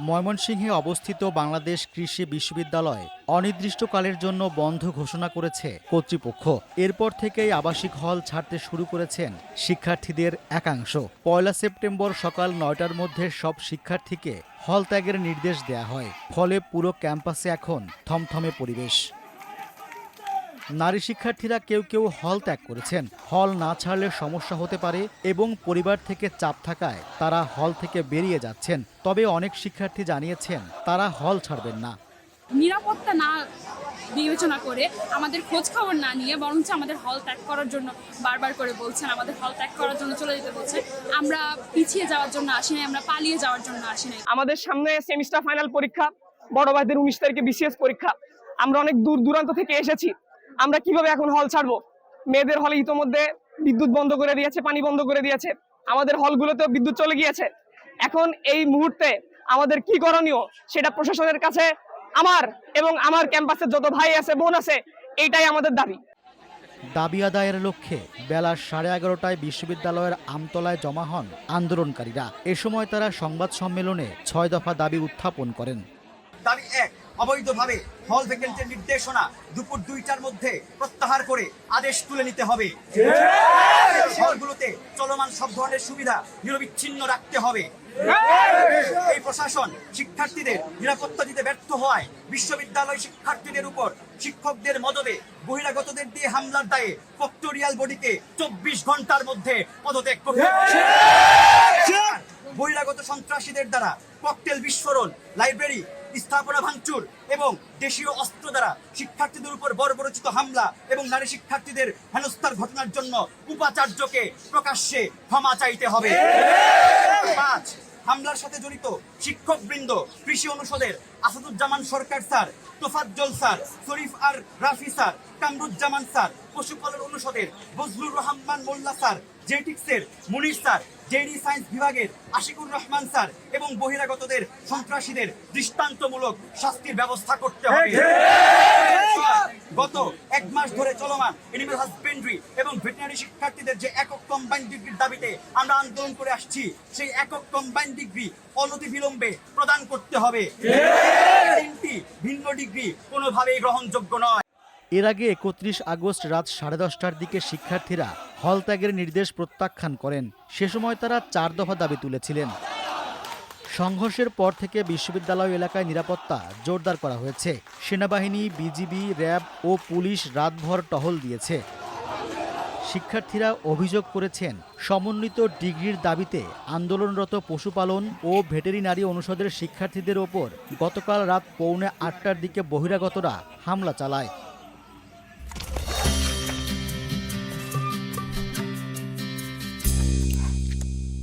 ময়মনসিংহে অবস্থিত বাংলাদেশ কৃষি বিশ্ববিদ্যালয় অনির্দিষ্টকালের জন্য বন্ধ ঘোষণা করেছে কর্তৃপক্ষ। এরপর থেকেই আবাসিক হল ছাড়তে শুরু করেছেন শিক্ষার্থীদের একাংশ। পয়লা সেপ্টেম্বর সকাল নয়টার মধ্যে সব শিক্ষার্থীকে হল ত্যাগের নির্দেশ দেয়া হয়। ফলে পুরো ক্যাম্পাসে এখন থমথমে পরিবেশ। নারী শিক্ষার্থীরা কেউ কেউ হল ত্যাগ করেছেন। হল না ছাড়লে সমস্যা হতে পারে এবং পরিবার থেকে চাপ থাকায় তারা হল থেকে বেরিয়ে যাচ্ছেন। তবে অনেক শিক্ষার্থী জানিয়েছেন তারা হল ছাড়বেন না। নিরাপত্তা না বিবেচনা করে আমাদের খোঁজ খবর না নিয়ে বরঞ্চ আমাদের হল ত্যাগ করার জন্য বারবার করে বলছেন আমাদের হল ত্যাগ করার জন্য চলে যেতে বলছেন। আমরা পিছিয়ে যাওয়ার জন্য আসি নাই আমরা পালিয়ে যাওয়ার জন্য আসি নাই। আমাদের সামনে সেমিস্টার ফাইনাল পরীক্ষা বড় ভাইদের উনিশ তারিখে বিসিএস পরীক্ষা। আমরা অনেক দূর দূরান্ত থেকে এসেছি। আমরা কীভাবে এখন হল ছাড়বো? মেয়েদের হলে ইতোমধ্যে বিদ্যুৎ বন্ধ করে দিয়েছে পানি বন্ধ করে দিয়েছে। আমাদের হলগুলোতেও বিদ্যুৎ চলে গিয়েছে। এখন এই মুহূর্তে আমাদের কি করণীয় সেটা প্রশাসনের কাছে আমার এবং আমার ক্যাম্পাসের যত ভাই আছে বোন আছে এইটাই আমাদের দাবি। দাবি আদায়ের লক্ষ্যে বেলা সাড়ে এগারোটায় বিশ্ববিদ্যালয়ের আমতলায় জমা হন আন্দোলনকারীরা। এ সময় তারা সংবাদ সম্মেলনে ছয় দফা দাবি উত্থাপন করেন। দাবি এক অবৈধভাবে হল ভ্যাকেন্টের নির্দেশনা দুপুর দুইটার মধ্যে প্রত্যাহার করে আদেশ তুলে নিতে হবে। হলগুলোতে চলমান সব ধরনের সুবিধা নিরবিচ্ছিন্ন রাখতে হবে। এই প্রশাসন শিক্ষার্থীদের নিরাপত্তা দিতে ব্যর্থ হওয়ায় বিশ্ববিদ্যালয় শিক্ষার্থীদের উপর শিক্ষকদের মদদে বহিরাগতদের দিয়ে হামলার দায়ে ফক্টোরিয়াল বডিকে চব্বিশ ঘণ্টার মধ্যে পদত্যাগ করতে সন্ত্রাসীদের দ্বারা ককটেল বিস্ফোরণ, লাইব্রেরি, স্থাপনা ভাঙচুর এবং দেশীয় অস্ত্র দ্বারা শিক্ষার্থীদের উপর বর্বরচিত হামলা এবং নারী শিক্ষার্থীদের হেনস্থার ঘটনার জন্য উপাচার্যকে প্রকাশ্যে ক্ষমা চাইতে হবে। পাঁচ হামলার সাথে জড়িত শিক্ষক বৃন্দ কৃষি অনুষদের আসাদুজ্জামান সরকার স্যার, তোফাজ্জল স্যার, শরীফ আর রাফি স্যার, কামরুজ্জামান স্যার, পশুপালন অনুষদের বজলুর রহমান মোল্লা স্যার, জেটিক্সের মুনির স্যার জেডি সায়েন্স বিভাগের আশিকুর রহমান স্যার এবং বহিরাগতদের সন্ত্রাসীদের দৃষ্টান্তমূলক শাস্তির ব্যবস্থা করতে হবে। গত এক মাস ধরে চলমান এনিমেল হাজবেন্ড্রি এবং ভেটেনারি শিক্ষার্থীদের যে একক কম্বাইন ডিগ্রির দাবিতে আমরা আন্দোলন করে আসছি, সেই একক কম্বাইন ডিগ্রি অনতি বিলম্বে প্রদান করতে হবে। তিনটি ভিন্ন ডিগ্রি কোনোভাবেই গ্রহণযোগ্য নয়। এর আগে একত্রিশ আগস্ট রাত সাড়ে দশটার দিকে শিক্ষার্থীরা হল ত্যাগের নির্দেশ প্রত্যাখ্যান করেন। সে সময় তারা চার দফা দাবি তুলেছিলেন। সংঘর্ষের পর থেকে বিশ্ববিদ্যালয় এলাকায় নিরাপত্তা জোরদার করা হয়েছে। সেনাবাহিনী, বিজিবি, র্যাব ও পুলিশ রাতভর টহল দিয়েছে। শিক্ষার্থীরা অভিযোগ করেছেন, সমন্বিত ডিগ্রির দাবিতে আন্দোলনরত পশুপালন ও ভেটেরিনারি অনুষদের শিক্ষার্থীদের ওপর গতকাল রাত পৌনে আটটার দিকে বহিরাগতরা হামলা চালায়।